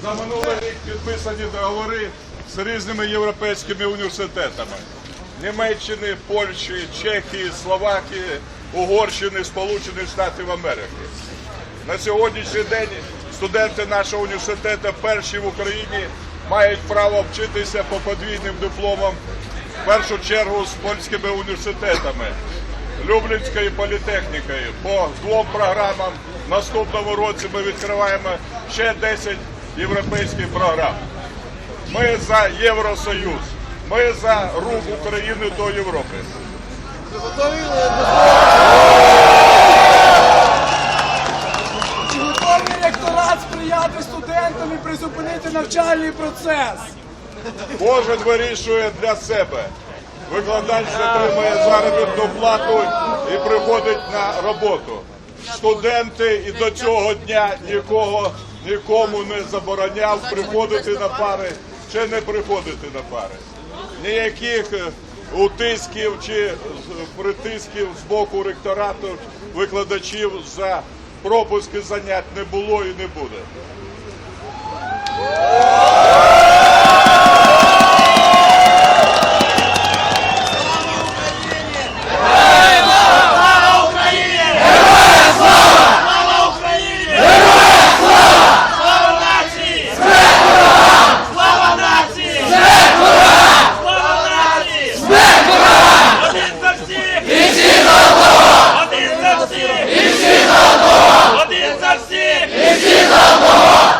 За минулий рік підписані договори з різними європейськими університетами. Німеччини, Польщі, Чехії, Словакії, Угорщини, Сполучених Штатів Америки. На сьогоднішній день студенти нашого університету перші в Україні мають право вчитися по подвійним дипломам в першу чергу з польськими університетами, Люблінською політехнікою. По двом програмам наступному році ми відкриваємо ще 10 європейських програм. Ми за Євросоюз, ми за рух України до Європи. Чи готовий ректорат сприяти студентам і призупинити навчальний процес? Кожен вирішує для себе. Викладач отримує заробітну плату і приходить на роботу. Студенти і до цього дня нікого нікому не забороняв приходити на пари чи не приходити на пари. Ніяких е, утисків чи притисків з боку ректорату викладачів за пропуски занять не було і не буде. Слава нації! Слава нації! Один за всіх! І всі за одного! Один за всіх! І всі за одного! Один за всіх! І всі за одного!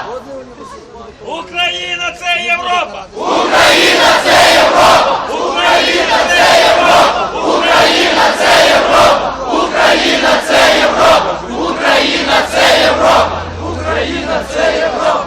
Україна це Європа! Україна це Європа! Україна це Європа! Україна це Європа! Україна це Європа! Україна це Європа! Україна це Європа!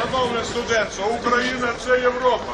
Шановне студентство, Україна це Європа.